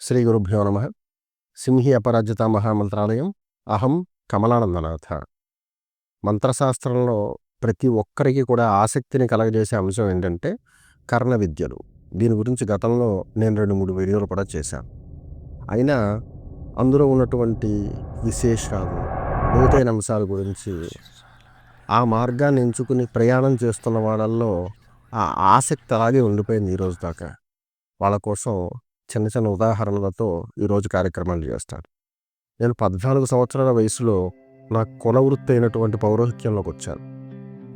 శ్రీ గురుభ్యో నమ సింహి అపరాజిత మహామంత్రాలయం అహం కమలానందనాథ మంత్రశాస్త్రంలో ప్రతి ఒక్కరికి కూడా ఆసక్తిని కలగజేసే అంశం ఏంటంటే కర్ణ విద్యలు దీని గురించి గతంలో నేను రెండు మూడు వీడియోలు కూడా చేశాను అయినా అందులో ఉన్నటువంటి విశేషాలు లోతైన అంశాల గురించి ఆ మార్గాన్ని ఎంచుకుని ప్రయాణం చేస్తున్న వాళ్ళల్లో ఆ ఆసక్తి అలాగే ఉండిపోయింది ఈరోజు దాకా వాళ్ళ కోసం చిన్న చిన్న ఉదాహరణలతో ఈరోజు కార్యక్రమాలు చేస్తాను నేను పద్నాలుగు సంవత్సరాల వయసులో నా కుల వృత్తి అయినటువంటి పౌరోహిత్యంలోకి వచ్చాను.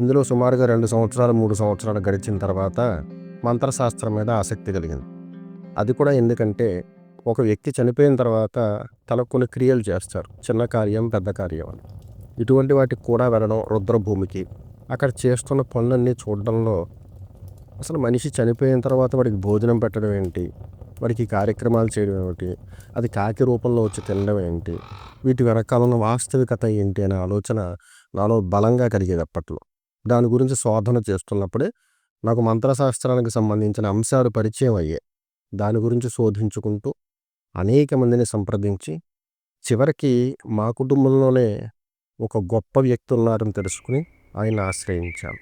ఇందులో సుమారుగా రెండు సంవత్సరాలు మూడు సంవత్సరాలు గడిచిన తర్వాత మంత్రశాస్త్రం మీద ఆసక్తి కలిగింది. అది కూడా ఎందుకంటే ఒక వ్యక్తి చనిపోయిన తర్వాత తన కొన్ని క్రియలు చేస్తారు. చిన్న కార్యం పెద్ద కార్యం అని. ఇటువంటి వాటికి కూడా వెళ్ళడం రుద్రభూమికి. అక్కడ చేస్తున్న పనులన్నీ చూడడంలో అసలు మనిషి చనిపోయిన తర్వాత వాడికి భోజనం పెట్టడం ఏంటి? వారికి కార్యక్రమాలు చేయడం ఏమిటి? అది కాకి రూపంలో వచ్చి తినడం ఏంటి? వీటి వెనకాల ఉన్న వాస్తవికత ఏంటి అనే ఆలోచన నాలో బలంగా కలిగేది అప్పట్లో. దాని గురించి శోధన చేస్తున్నప్పుడే నాకు మంత్రశాస్త్రానికి సంబంధించిన అంశాలు పరిచయం అయ్యాయి. దాని గురించి శోధించుకుంటూ అనేక మందిని సంప్రదించి చివరికి మా కుటుంబంలోనే ఒక గొప్ప వ్యక్తి ఉన్నారని తెలుసుకుని ఆయన ఆశ్రయించాను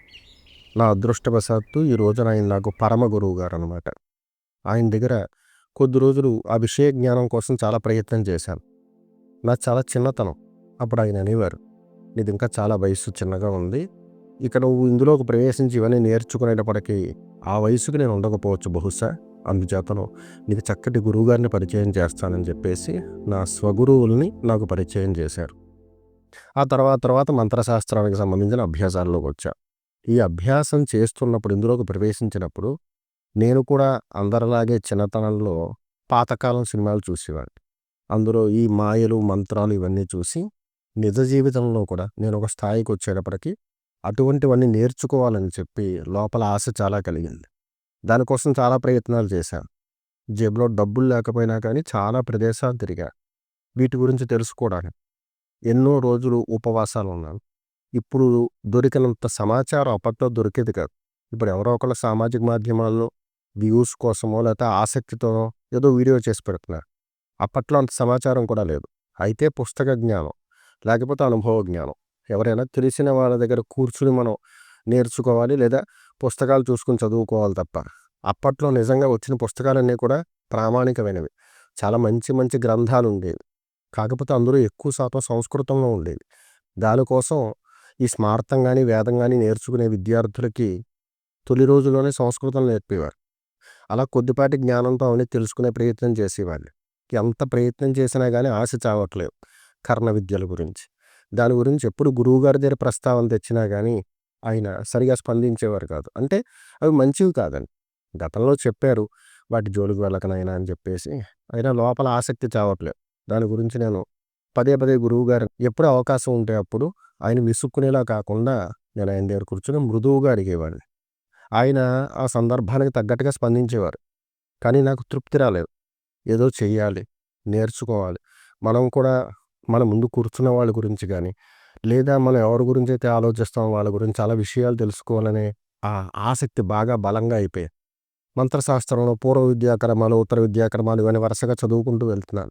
నా అదృష్టవశాత్తు ఈ రోజున ఆయన నాకు పరమ గురువు గారు అనమాట ఆయన దగ్గర కొద్ది రోజులు ఆ విషయ జ్ఞానం కోసం చాలా ప్రయత్నం చేశాను. నా చాలా చిన్నతనం. అప్పుడు ఆయన అనేవారు నీది ఇంకా చాలా వయసు చిన్నగా ఉంది. ఇక నువ్వు ఇందులోకి ప్రవేశించి ఇవన్నీ నేర్చుకునేటప్పటికీ ఆ వయసుకు నేను ఉండకపోవచ్చు బహుశా. అందుచేతను నీకు చక్కటి గురువుగారిని పరిచయం చేస్తానని చెప్పేసి నా స్వగురువుల్ని నాకు పరిచయం చేశారు. ఆ తర్వాత తర్వాత మంత్రశాస్త్రానికి సంబంధించిన అభ్యాసాల్లోకి వచ్చా. ఈ అభ్యాసం చేస్తున్నప్పుడు ఇందులోకి ప్రవేశించినప్పుడు నేను కూడా అందరిలాగే చిన్నతనంలో పాతకాలం సినిమాలు చూసేవాడిని. అందులో ఈ మాయలు మంత్రాలు ఇవన్నీ చూసి నిజ జీవితంలో కూడా నేను ఒక స్థాయికి వచ్చేటప్పటికి అటువంటివన్నీ నేర్చుకోవాలని చెప్పి లోపల ఆశ చాలా కలిగింది. దానికోసం చాలా ప్రయత్నాలు చేశాను. జేబులో డబ్బులు లేకపోయినా కానీ చాలా ప్రదేశాలు తిరిగా వీటి గురించి తెలుసుకోవడానికి ఎన్నో రోజులు ఉపవాసాలు ఉన్నాను. ఇప్పుడు దొరికినంత సమాచారం అప్పట్లో దొరికేది కాదు. ఇప్పుడు ఎవరో ఒకళ్ళ సామాజిక మాధ్యమాల్లో వ్యూస్ కోసమో లేకపోతే ఆసక్తితోనో ఏదో వీడియో చేసి పెడుతున్నారు. అప్పట్లో అంత సమాచారం కూడా లేదు. అయితే పుస్తక జ్ఞానం లేకపోతే అనుభవ జ్ఞానం. ఎవరైనా తెలిసిన వాళ్ళ దగ్గర కూర్చుని మనం నేర్చుకోవాలి లేదా పుస్తకాలు చూసుకుని చదువుకోవాలి తప్ప. అప్పట్లో నిజంగా వచ్చిన పుస్తకాలన్నీ కూడా ప్రామాణికమైనవి. చాలా మంచి మంచి గ్రంథాలు ఉండేవి. కాకపోతే అందులో ఎక్కువ శాతం సంస్కృతంలో ఉండేవి. దానికోసం ఈ స్మార్థం కానీ వేదం కానీ నేర్చుకునే విద్యార్థులకి తొలి రోజుల్లోనే సంస్కృతం నేర్పేవారు. అలా కొద్దిపాటి జ్ఞానంతో అవన్నీ తెలుసుకునే ప్రయత్నం చేసేవాళ్ళు. ఎంత ప్రయత్నం చేసినా కానీ ఆశ చావట్లేదు కర్ణ విద్యల గురించి. దాని గురించి ఎప్పుడు గురువుగారి దగ్గర ప్రస్తావన తెచ్చినా కానీ ఆయన సరిగా స్పందించేవారు కాదు. అంటే అవి మంచివి కాదండి. గతంలో చెప్పారు వాటి జోలికి వెళ్ళకనైనా అని చెప్పేసి అయినా లోపల ఆసక్తి చావట్లేదు. దాని గురించి నేను పదే పదే గురువు గారు ఎప్పుడు అవకాశం ఉంటే అప్పుడు ఆయన విసుక్కునేలా కాకుండా నేను ఆయన దగ్గర కూర్చొని మృదువుగా అడిగేవాడిని. ఆయన ఆ సందర్భానికి తగ్గట్టుగా స్పందించేవారు. కానీ నాకు తృప్తి రాలేదు. ఏదో చెయ్యాలి నేర్చుకోవాలి. మనం కూడా మన ముందు కూర్చున్న వాళ్ళ గురించి కానీ లేదా మనం ఎవరి గురించి అయితే ఆలోచిస్తాం వాళ్ళ గురించి చాలా విషయాలు తెలుసుకోవాలనే ఆ ఆసక్తి బాగా బలంగా అయిపోయాయి మంత్రశాస్త్రంలో పూర్వ విద్యాక్రమాలు ఉత్తర విద్యాక్రమాలు ఇవన్నీ వరుసగా చదువుకుంటూ వెళ్తున్నాను.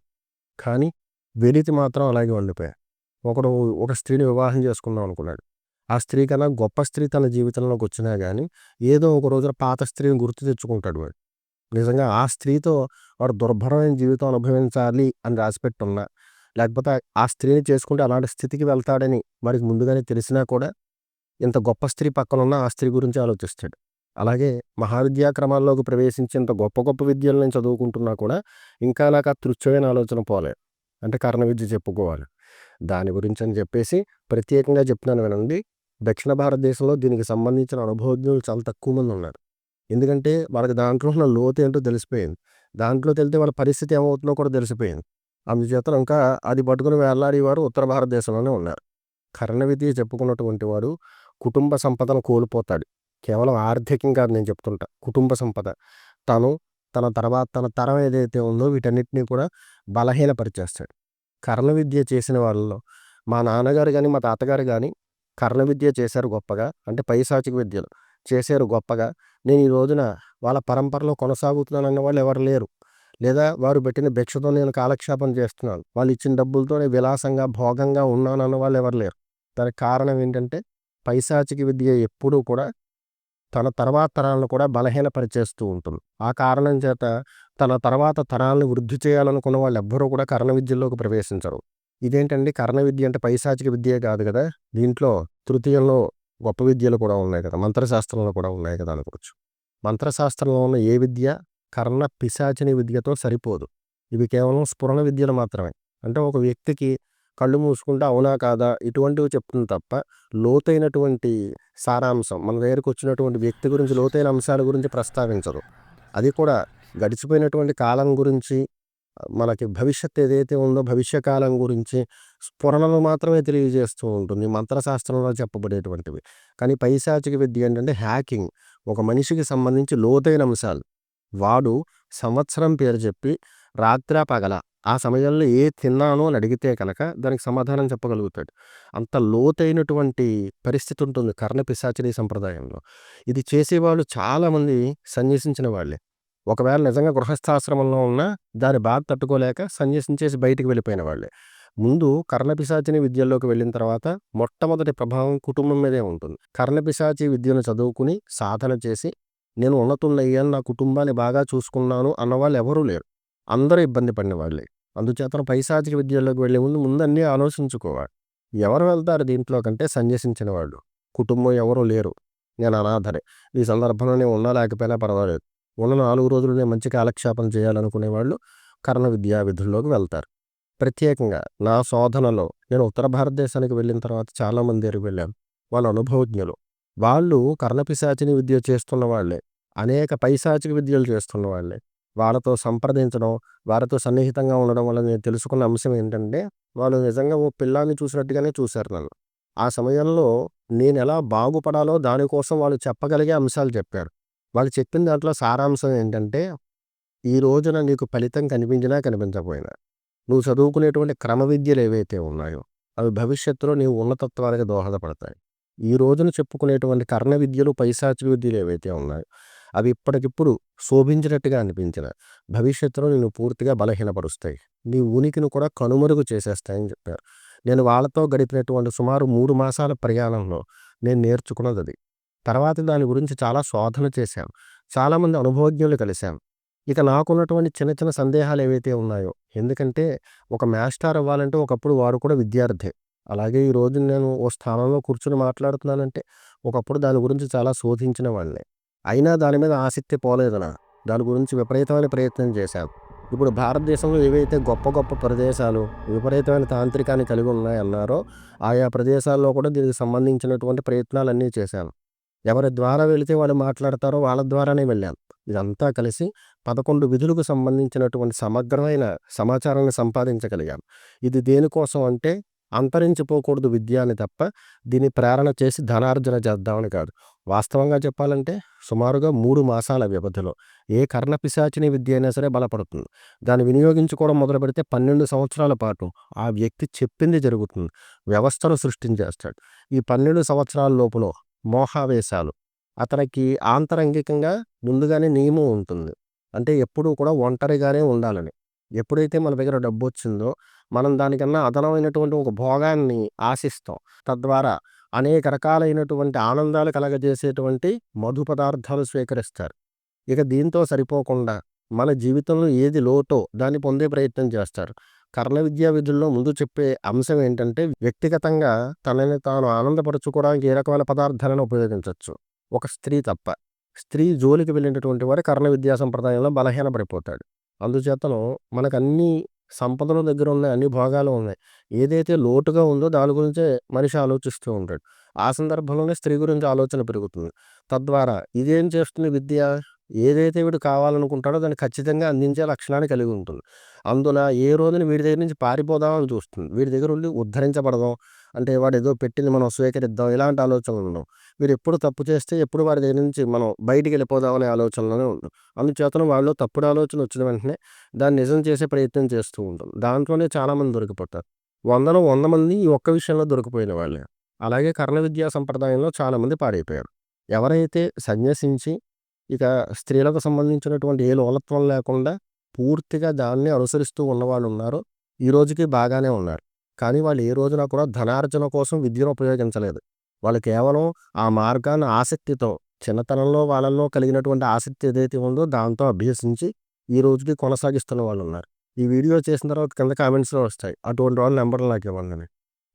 కానీ వెలితి మాత్రం అలాగే ఉండిపోయాయి. ఒకడు ఒక స్త్రీని వివాహం చేసుకుందాం అనుకున్నాడు. ఆ స్త్రీ కన్నా గొప్ప స్త్రీ తన జీవితంలోకి వచ్చినా కానీ ఏదో ఒక రోజున పాత స్త్రీని గుర్తు తెచ్చుకుంటాడు వాడు. నిజంగా ఆ స్త్రీతో వాడు దుర్భరమైన జీవితం అనుభవించాలి అని రాసిపెట్టున్నా లేకపోతే ఆ స్త్రీని చేసుకుంటే అలాంటి స్థితికి వెళ్తాడని వాడికి ముందుగానే తెలిసినా కూడా ఇంత గొప్ప స్త్రీ పక్కన ఉన్న ఆ స్త్రీ గురించి ఆలోచిస్తాడు. అలాగే మహావిద్యాక్రమాల్లోకి ప్రవేశించి ఇంత గొప్ప గొప్ప విద్యలు నేను చదువుకుంటున్నా కూడా ఇంకా నాకు ఆ తృచ్ఛమైన ఆలోచన పోలే. అంటే కర్ణ విద్య చెప్పుకోవాలి. దాని గురించి అని చెప్పేసి ప్రత్యేకంగా చెప్తున్నాను వినండి. దక్షిణ భారతదేశంలో దీనికి సంబంధించిన అనుభవజ్ఞులు చాలా తక్కువ మంది ఉన్నారు. ఎందుకంటే వాళ్ళకి దాంట్లో ఉన్న లోతు ఏంటో తెలిసిపోయింది. దాంట్లో తెలితే వాళ్ళ పరిస్థితి ఏమవుతుందో కూడా తెలిసిపోయింది. అందుచేత ఇంకా అది పట్టుకుని వేలాడేవారు ఉత్తర భారతదేశంలోనే ఉన్నారు. కర్ణ విద్య చెప్పుకున్నటువంటి వాడు కుటుంబ సంపదను కోల్పోతాడు. కేవలం ఆర్థికంగా నేను చెప్తుంటా. కుటుంబ సంపద. తను తన తర్వాత తన తరం ఏదైతే ఉందో వీటన్నిటినీ కూడా బలహీనపరిచేస్తాడు. కర్ణ విద్య చేసిన వాళ్ళలో మా నాన్నగారు కానీ మా తాతగారు కానీ కర్ణ విద్య చేశారు గొప్పగా. అంటే పైశాచిక విద్యలు చేశారు గొప్పగా. నేను ఈ రోజున వాళ్ళ పరంపరలో కొనసాగుతున్నాను అన్న వాళ్ళు ఎవరు లేరు. లేదా వారు పెట్టిన భిక్షతో నేను కాలక్షేపం చేస్తున్నాను. వాళ్ళు ఇచ్చిన డబ్బులతో నేను విలాసంగా భోగంగా ఉన్నాను అన్న వాళ్ళు ఎవరు లేరు. దానికి కారణం ఏంటంటే పైశాచిక విద్య ఎప్పుడూ కూడా తన తర్వాత తరాలను కూడా బలహీనపరిచేస్తూ ఉంటుంది. ఆ కారణం చేత తన తర్వాత తరాలను వృద్ధి చేయాలనుకున్న వాళ్ళు ఎవ్వరూ కూడా కర్ణ విద్యలోకి ప్రవేశించరు. ఇదేంటండి కర్ణ విద్య అంటే పైశాచిక విద్యే కాదు కదా! దీంట్లో తృతీయంలో గొప్ప విద్యలు కూడా ఉన్నాయి కదా! మంత్రశాస్త్రంలో కూడా ఉన్నాయి కదా! అనుకోవచ్చు. మంత్రశాస్త్రంలో ఉన్న ఏ విద్య? కర్ణ పిశాచిని విద్యతో సరిపోదు. ఇవి కేవలం స్ఫురణ విద్యలు మాత్రమే. అంటే ఒక వ్యక్తికి కళ్ళు మూసుకుంటే అవునా కాదా? ఇటువంటివి చెప్తుంది తప్ప లోతైనటువంటి సారాంశం మన దగ్గరకు వచ్చినటువంటి వ్యక్తి గురించి లోతైన అంశాల గురించి ప్రస్తావించదు. అది కూడా గడిచిపోయినటువంటి కాలం గురించి మనకి భవిష్యత్ ఏదైతే ఉందో భవిష్యకాలం గురించి స్ఫురణలు మాత్రమే తెలియజేస్తూ ఉంటుంది. మంత్రశాస్త్రంలో చెప్పబడేటువంటివి. కానీ పైశాచిక విద్య ఏంటంటే హ్యాకింగ్. ఒక మనిషికి సంబంధించి లోతైన అంశాలు. వాడు సంవత్సరం పేరు చెప్పి రాత్ర పగల ఆ సమయంలో ఏ తిన్నాను అని అడిగితే కనుక దానికి సమాధానం చెప్పగలుగుతాడు. అంత లోతైనటువంటి పరిస్థితి ఉంటుంది కర్ణ పిశాచిని సంప్రదాయంలో. ఇది చేసేవాళ్ళు చాలామంది సన్యసించిన వాళ్ళే. ఒకవేళ నిజంగా గృహస్థాశ్రమంలో ఉన్న దాని బాధ తట్టుకోలేక సన్యసించేసి బయటికి వెళ్ళిపోయిన వాళ్ళే. ముందు కర్ణపిశాచిని విద్యల్లోకి వెళ్ళిన తర్వాత మొట్టమొదటి ప్రభావం కుటుంబం మీదే ఉంటుంది. కర్ణపిశాచి విద్యను చదువుకుని సాధన చేసి నేను ఉన్నతున్నయ్యాను నా కుటుంబాన్ని బాగా చూసుకున్నాను అన్న వాళ్ళు ఎవరూ లేరు. అందరూ ఇబ్బంది పడిన వాళ్ళే. అందుచేత పైశాచిక విద్యల్లోకి వెళ్ళే ముందు ముందన్నీ ఆలోచించుకోవాలి. ఎవరు వెళ్తారు దీంట్లో కంటే సన్యసించిన వాళ్ళు? కుటుంబం ఎవరూ లేరు. నేను అనాథరే ఈ సందర్భంలో నేను ఉన్నా లేకపోయినా పర్వాలేదు. ఉన్న నాలుగు రోజులనే మంచి కాలక్షేపం చేయాలనుకునే వాళ్ళు కర్ణ విద్యా విధుల్లోకి వెళ్తారు. ప్రత్యేకంగా నా శోధనలో నేను ఉత్తర భారతదేశానికి వెళ్ళిన తర్వాత చాలామంది దగ్గరికి వెళ్ళాను. వాళ్ళ అనుభవజ్ఞులు. వాళ్ళు కర్ణపిశాచిని విద్య చేస్తున్న వాళ్ళే. అనేక పైశాచిక విద్యలు చేస్తున్న వాళ్ళే. వాళ్ళతో సంప్రదించడం వారితో సన్నిహితంగా ఉండడం వల్ల నేను తెలుసుకున్న అంశం ఏంటంటే వాళ్ళు నిజంగా ఓ పిల్లాన్ని చూసినట్టుగానే చూశారు నన్ను. ఆ సమయంలో నేను ఎలా బాగుపడాలో దానికోసం వాళ్ళు చెప్పగలిగే అంశాలు చెప్పారు. వాళ్ళు చెప్పిన దాంట్లో సారాంశం ఏంటంటే ఈ రోజున నీకు ఫలితం కనిపించినా కనిపించకపోయినా నువ్వు చదువుకునేటువంటి క్రమ విద్యలు ఏవైతే ఉన్నాయో అవి భవిష్యత్తులో నీవు ఉన్నతత్వానికి దోహదపడతాయి. ఈ రోజున చెప్పుకునేటువంటి కర్ణ విద్యలు పైశాచిక విద్యలు ఏవైతే ఉన్నాయో అవి ఇప్పటికిప్పుడు శోభించినట్టుగా అనిపించిన భవిష్యత్తులో నేను పూర్తిగా బలహీనపరుస్తాయి. నీ ఉనికిని కూడా కనుమరుగు చేసేస్తాయని చెప్పారు. నేను వాళ్ళతో గడిపినటువంటి సుమారు మూడు మాసాల ప్రయాణంలో నేను నేర్చుకున్నది అది తర్వాత దాని గురించి చాలా శోధన చేశాం. చాలామంది అనుభవజ్ఞులు కలిశాం. ఇక నాకున్నటువంటి చిన్న చిన్న సందేహాలు ఏవైతే ఉన్నాయో ఎందుకంటే ఒక మాస్టర్ అవ్వాలంటే ఒకప్పుడు వారు కూడా విద్యార్థి. అలాగే ఈరోజు నేను ఓ స్థానంలో కూర్చుని మాట్లాడుతున్నానంటే ఒకప్పుడు దాని గురించి చాలా శోధించిన వాళ్ళే. అయినా దాని మీద ఆసక్తి పోలేదు నా దాని గురించి విపరీతమైన ప్రయత్నం చేశాను ఇప్పుడు భారతదేశంలో ఏవైతే గొప్ప గొప్ప ప్రదేశాలు విపరీతమైన తాంత్రికాన్ని కలిగి ఉన్నాయన్నారో ఆయా ప్రదేశాల్లో కూడా దీనికి సంబంధించినటువంటి ప్రయత్నాలన్నీ చేశాను ఎవరి ద్వారా వెళితే వాళ్ళు మాట్లాడతారో వాళ్ళ ద్వారానే వెళ్ళాను ఇదంతా కలిసి పదకొండు విధులకు సంబంధించినటువంటి సమగ్రమైన సమాచారాన్ని సంపాదించగలిగాం. ఇది దేనికోసం అంటే అంతరించిపోకూడదు విద్య అని తప్ప దీన్ని ప్రేరణ చేసి ధనార్జన చేద్దామని కాదు. వాస్తవంగా చెప్పాలంటే సుమారుగా మూడు మాసాల వ్యవధిలో ఏ కర్ణ పిశాచిని విద్య అయినా సరే బలపడుతుంది. దాన్ని వినియోగించుకోవడం మొదలు పెడితే పన్నెండు సంవత్సరాల పాటు ఆ వ్యక్తి చెప్పింది జరుగుతుంది. వ్యవస్థను సృష్టించేస్తాడు. ఈ పన్నెండు సంవత్సరాల లోపల మోహావేశాలు. అతనికి ఆంతరంగికంగా ముందుగానే నియమం ఉంటుంది. అంటే ఎప్పుడూ కూడా ఒంటరిగానే ఉండాలని. ఎప్పుడైతే మన దగ్గర డబ్బు వచ్చిందో మనం దానికన్నా అదనమైనటువంటి ఒక భోగాన్ని ఆశిస్తాం. తద్వారా అనేక రకాలైనటువంటి ఆనందాలు కలగజేసేటువంటి మధు పదార్థాలు స్వీకరిస్తారు. ఇక దీంతో సరిపోకుండా మన జీవితంలో ఏది లోటో దాన్ని పొందే ప్రయత్నం చేస్తారు. కర్ణ విద్యా విధుల్లో ముందు చెప్పే అంశం ఏంటంటే వ్యక్తిగతంగా తనని తాను ఆనందపరచుకోవడానికి ఏ రకమైన పదార్థాలను ఉపయోగించవచ్చు ఒక స్త్రీ తప్ప. స్త్రీ జోలికి వెళ్ళినటువంటి వారు కర్ణ విద్యా సంప్రదాయంలో బలహీనపడిపోతాడు. అందుచేతను మనకు అన్ని సంపదల దగ్గర ఉన్నాయి అన్ని భోగాలు ఉన్నాయి. ఏదైతే లోటుగా ఉందో దాని గురించే మనిషి ఆలోచిస్తూ ఉంటాడు. ఆ సందర్భంలోనే స్త్రీ గురించి ఆలోచన పెరుగుతుంది. తద్వారా ఇదేం చేస్తుంది విద్య? ఏదైతే వీడు కావాలనుకుంటాడో దాన్ని ఖచ్చితంగా అందించే లక్షణాన్ని కలిగి ఉంటుంది. అందున ఏ రోజున వీడి దగ్గర నుంచి పారిపోదామని చూస్తుంది. వీడి దగ్గర ఉండి ఉద్ధరించబడదాం. అంటే వాడు ఏదో పెట్టింది మనం స్వీకరిద్దాం. ఇలాంటి ఆలోచనలు ఉండవు. వీడు ఎప్పుడు తప్పు చేస్తే ఎప్పుడు వాడి దగ్గర నుంచి మనం బయటికి వెళ్ళిపోదాం అనే ఆలోచనలోనే ఉంటాం అందుచేతను వాళ్ళు తప్పుడు ఆలోచన వచ్చిన వెంటనే దాన్ని నిజం చేసే ప్రయత్నం చేస్తూ ఉంటాం. దాంట్లోనే చాలామంది దొరికిపోతారు. వందలో వంద మంది ఈ ఒక్క విషయంలో దొరికిపోయిన వాళ్ళే. అలాగే కర్ణ విద్యా సంప్రదాయంలో చాలామంది పాడైపోయారు. ఎవరైతే సన్యసించి ఇక స్త్రీలకు సంబంధించినటువంటి ఏ లోలత్వం లేకుండా పూర్తిగా దాన్ని అనుసరిస్తూ ఉన్నవాళ్ళు ఉన్నారు. ఈ రోజుకి బాగానే ఉన్నారు. కానీ వాళ్ళు ఏ రోజున కూడా ధనార్జన కోసం విద్యను ఉపయోగించలేదు. వాళ్ళు కేవలం ఆ మార్గాన్ని ఆసక్తితో చిన్నతనంలో వాళ్ళల్లో కలిగినటువంటి ఆసక్తి ఏదైతే ఉందో దాంతో అభ్యసించి ఈ రోజుకి కొనసాగిస్తున్న వాళ్ళు ఉన్నారు. ఈ వీడియో చేసిన తర్వాత కింద కామెంట్స్లో వస్తాయి. అటువంటి వాళ్ళ నెంబర్లు నాకు ఇవ్వండి.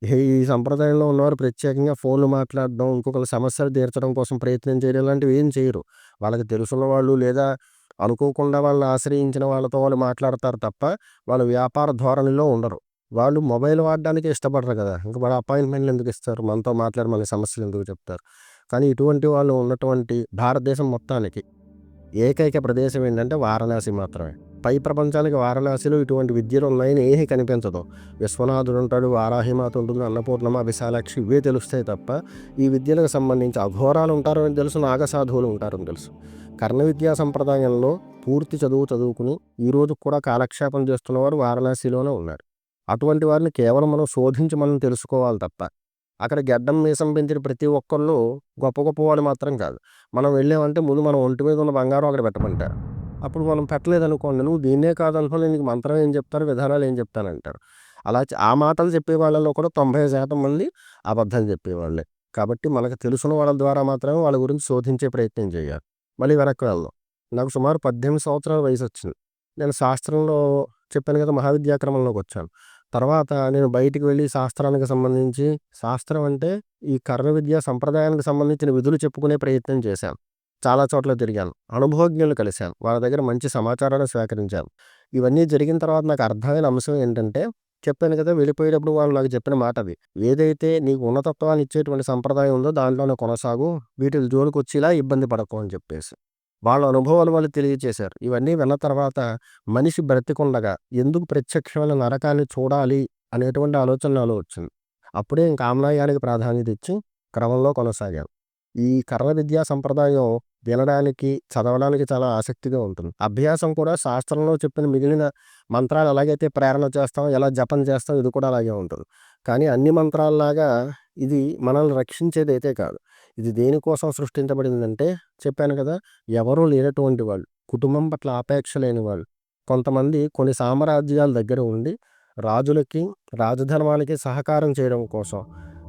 ఈ సంప్రదాయంలో ఉన్నవారు ప్రత్యేకంగా ఫోన్లు మాట్లాడడం ఇంకొకరి సమస్యలు తీర్చడం కోసం ప్రయత్నం చేయడం ఇలాంటివి ఏం చేయరు. వాళ్ళకి తెలుసున్న వాళ్ళు లేదా అనుకోకుండా వాళ్ళని ఆశ్రయించిన వాళ్ళతో వాళ్ళు మాట్లాడతారు తప్ప వాళ్ళు వ్యాపార ధోరణిలో ఉండరు. వాళ్ళు మొబైల్ వాడడానికి ఇష్టపడరు కదా! ఇంకా వాళ్ళ అపాయింట్మెంట్లు ఎందుకు ఇస్తారు? మనతో మాట్లాడి మన సమస్యలు ఎందుకు చెప్తారు? కానీ ఇటువంటి వాళ్ళు ఉన్నటువంటి భారతదేశం మొత్తానికి ఏకైక ప్రదేశం ఏంటంటే వారణాసి మాత్రమే. పై ప్రపంచానికి వారణాసిలో ఇటువంటి విద్యలు ఉన్నాయని ఏమీ కనిపించదు. విశ్వనాథుడు ఉంటాడు వారాహిమాత ఉంటుంది అన్నపూర్ణమ విశాలాక్షి ఇవే తెలుస్తాయి తప్ప ఈ విద్యలకు సంబంధించి అఘోరాలు ఉంటారు అని తెలుసు నాగసాధువులు ఉంటారని తెలుసు. కర్ణ విద్యా సంప్రదాయంలో పూర్తి చదువు చదువుకుని ఈరోజు కూడా కాలక్షేపం చేస్తున్నవారు వారణాసిలోనే ఉన్నారు. అటువంటి వారిని కేవలం మనం శోధించి మనం తెలుసుకోవాలి తప్ప. అక్కడ గడ్డం మీసం పెంచిన ప్రతి ఒక్కళ్ళు గొప్ప గొప్ప వాళ్ళు మాత్రం కాదు. మనం వెళ్ళామంటే ముందు మనం ఒంటి మీద ఉన్న బంగారం అక్కడ పెట్టమంటారు. అప్పుడు మనం పెట్టలేదు అనుకోండి నువ్వు దీన్నే కాదనుకోని నీకు మంత్రం ఏం చెప్తారు? విధానాలు ఏం చెప్తానంటారు అలా ఆ మాటలు చెప్పే వాళ్ళలో కూడా తొంభై శాతం మంది అబద్ధం చెప్పేవాళ్ళే. కాబట్టి మనకు తెలుసున్న వాళ్ళ ద్వారా మాత్రమే వాళ్ళ గురించి శోధించే ప్రయత్నం చేయాలి. మళ్ళీ వెనక్కి వెళ్దాం. నాకు సుమారు పద్దెనిమిది సంవత్సరాల వయసు వచ్చింది. నేను శాస్త్రంలో చెప్పాను కదా మహావిద్యాక్రమంలోకి వచ్చాను. తర్వాత నేను బయటికి వెళ్ళి శాస్త్రానికి సంబంధించి శాస్త్రం అంటే ఈ కర్ణ విద్య సంప్రదాయానికి సంబంధించిన విధులు చెప్పుకునే ప్రయత్నం చేశాను. చాలా చోట్ల తిరిగాను. అనుభవజ్ఞులు కలిశాను. వాళ్ళ దగ్గర మంచి సమాచారాన్ని స్వీకరించాను. ఇవన్నీ జరిగిన తర్వాత నాకు అర్థమైన అంశం ఏంటంటే చెప్పాను కదా వెళ్ళిపోయేటప్పుడు వాళ్ళు నాకు చెప్పిన మాట అది. ఏదైతే నీకు ఉన్నతత్వాన్ని ఇచ్చేటువంటి సంప్రదాయం ఉందో దాంట్లోనే కొనసాగు వీటిని జోలికి వచ్చేలా ఇబ్బంది పడకు అని చెప్పేసి. వాళ్ళ అనుభవాలు వాళ్ళు తెలియజేశారు. ఇవన్నీ విన్న తర్వాత మనిషి బ్రతికుండగా ఎందుకు ప్రత్యక్షమైన నరకాన్ని చూడాలి అనేటువంటి ఆలోచన నాలో వచ్చింది. అప్పుడే ఇంకా ఆమ్నాయానికి ప్రాధాన్యత ఇచ్చి క్రమంలో కొనసాగాను. ఈ కర్ణ విద్యా సంప్రదాయం వినడానికి చదవడానికి చాలా ఆసక్తిగా ఉంటుంది. అభ్యాసం కూడా శాస్త్రంలో చెప్పిన మిగిలిన మంత్రాలు ఎలాగైతే ప్రేరణ చేస్తాం ఎలా జపం చేస్తాం ఇది కూడా అలాగే ఉంటుంది. కానీ అన్ని మంత్రాలలాగా ఇది మనల్ని రక్షించేది అయితే కాదు. ఇది దేనికోసం సృష్టించబడిందంటే చెప్పాను కదా ఎవరూ లేనటువంటి వాళ్ళు కుటుంబం పట్ల ఆపేక్ష లేని వాళ్ళు. కొంతమంది కొన్ని సామ్రాజ్యాల దగ్గర ఉండి రాజులకి రాజధర్మాలకి సహకారం చేయడం కోసం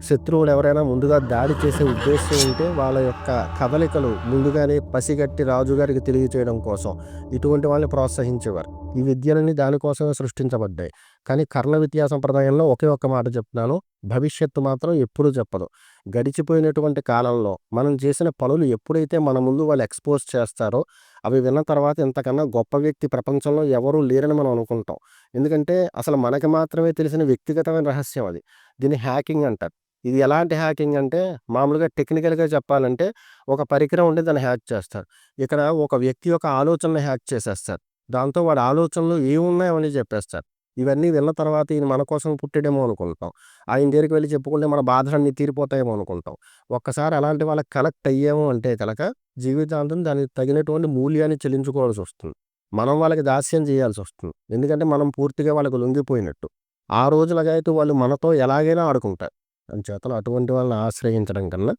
శత్రువులు ఎవరైనా ముందుగా దాడి చేసే ఉద్దేశం ఉంటే వాళ్ళ యొక్క కదలికలు ముందుగానే పసిగట్టి రాజుగారికి తెలియచేయడం కోసం ఇటువంటి వాళ్ళని ప్రోత్సహించేవారు. ఈ విద్యలన్నీ దానికోసమే సృష్టించబడ్డాయి. కానీ కర్ణ విద్యా సంప్రదాయంలో ఒకే ఒక్క మాట చెప్తున్నాను. భవిష్యత్తు మాత్రం ఎప్పుడూ చెప్పదు. గడిచిపోయినటువంటి కాలంలో మనం చేసిన పనులు ఎప్పుడైతే మన ముందు వాళ్ళు ఎక్స్పోజ్ చేస్తారో అవి విన్న తర్వాత ఇంతకన్నా గొప్ప వ్యక్తి ప్రపంచంలో ఎవరూ లేరని మనం అనుకుంటాం. ఎందుకంటే అసలు మనకి మాత్రమే తెలిసిన వ్యక్తిగతమైన రహస్యం అది. దీన్ని హ్యాకింగ్ అంటారు. ఇది ఎలాంటి హ్యాకింగ్ అంటే మామూలుగా టెక్నికల్గా చెప్పాలంటే ఒక పరికరం ఉండి దాన్ని హ్యాక్ చేస్తారు. ఇక్కడ ఒక వ్యక్తి యొక్క ఆలోచనను హ్యాక్ చేసేస్తారు. దాంతో వాడి ఆలోచనలు ఏమున్నాయో అని చెప్పేస్తారు. ఇవన్నీ విన్న తర్వాత ఈయన మన కోసం పుట్టడేమో అనుకుంటాం. ఆయన దగ్గరికి వెళ్ళి చెప్పుకుంటే మన బాధలన్నీ తీరిపోతాయేమో అనుకుంటాం. ఒక్కసారి అలాంటి వాళ్ళకి కనెక్ట్ అయ్యాము అంటే కనుక జీవితాంతం దానికి తగినటువంటి మూల్యాన్ని చెల్లించుకోవాల్సి వస్తుంది. మనం వాళ్ళకి దాస్యం చేయాల్సి వస్తుంది. ఎందుకంటే మనం పూర్తిగా వాళ్ళకి లొంగిపోయినట్టు. ఆ రోజులగా అయితే వాళ్ళు మనతో ఎలాగైనా ఆడుకుంటారు. చేతలు అటువంటి వాళ్ళని ఆశ్రయించడం కన్నా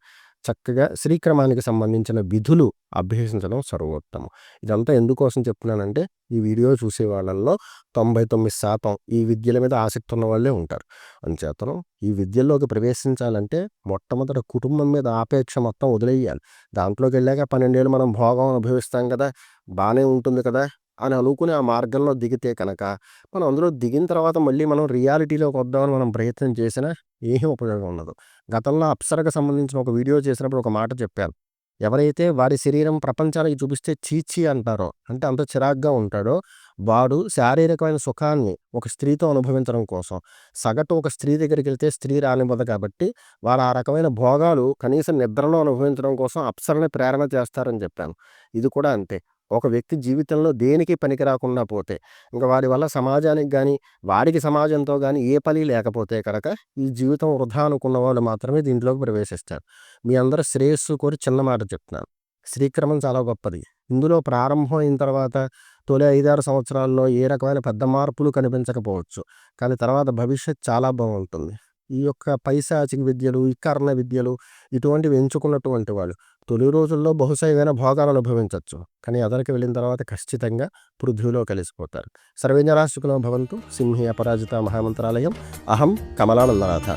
చక్కగా శ్రీక్రమానికి సంబంధించిన విధులు అభ్యసించడం సర్వోత్తమం. ఇదంతా ఎందుకోసం చెప్తున్నానంటే ఈ వీడియో చూసే వాళ్ళల్లో తొంభై తొమ్మిది శాతం ఈ విద్యల మీద ఆసక్తి ఉన్న వాళ్ళే ఉంటారు. అంచేతను ఈ విద్యల్లోకి ప్రవేశించాలంటే మొట్టమొదట కుటుంబం మీద ఆపేక్ష మొత్తం వదిలేయాలి. దాంట్లోకి వెళ్ళాక పన్నెండేళ్ళు మనం భోగం అనుభవిస్తాం కదా బాగానే ఉంటుంది కదా. అని అనుకుని ఆ మార్గంలో దిగితే కనుక మనం అందులో దిగిన తర్వాత మళ్ళీ మనం రియాలిటీలోకి వద్దామని మనం ప్రయత్నం చేసినా ఏమీ ఉపయోగం ఉండదు. గతంలో అప్సరకు సంబంధించిన ఒక వీడియో చేసినప్పుడు ఒక మాట చెప్పాను ఎవరైతే వారి శరీరం ప్రపంచానికి చూపిస్తే చీచి అంటారో అంటే అంత చిరాగ్గా ఉంటాడో వాడు శారీరకమైన సుఖాన్ని ఒక స్త్రీతో అనుభవించడం కోసం సగటు ఒక స్త్రీ దగ్గరికి వెళ్తే స్త్రీ రానివ్వదు కాబట్టి వారు ఆ రకమైన భోగాలు కనీసం నిద్రలో అనుభవించడం కోసం అప్సరని ప్రేరణ చేస్తారని చెప్పాను. ఇది కూడా అంతే. ఒక వ్యక్తి జీవితంలో దేనికి పనికి రాకుండా పోతే ఇంకా వారి వల్ల సమాజానికి కానీ వారికి సమాజంతో కానీ ఏ పని లేకపోతే కనుక ఈ జీవితం వృధా అనుకున్న వాళ్ళు మాత్రమే దీంట్లోకి ప్రవేశిస్తారు. మీ అందరూ శ్రేయస్సు కోరి చిన్న మాట చెప్తున్నాను. శ్రీక్రమం చాలా గొప్పది. ఇందులో ప్రారంభం అయిన తర్వాత తొలి ఐదారు సంవత్సరాల్లో ఏ రకమైన పెద్ద మార్పులు కనిపించకపోవచ్చు. కానీ తర్వాత భవిష్యత్ చాలా బాగుంటుంది. ఈ యొక్క పైశాచిక విద్యలు ఈ కర్ణ విద్యలు ఇటువంటివి ఎంచుకున్నటువంటి వాళ్ళు తొలి రోజుల్లో బహుశా ఏదైనా భోగాలు అనుభవించవచ్చు కానీ అదరికి వెళ్ళిన తర్వాత ఖచ్చితంగా పృథ్వీలో కలిసిపోతారు. సర్వేజరాశుకులో భవంతు సింహి అపరాజిత మహామంత్రాలయం అహం కమలానందనాథ.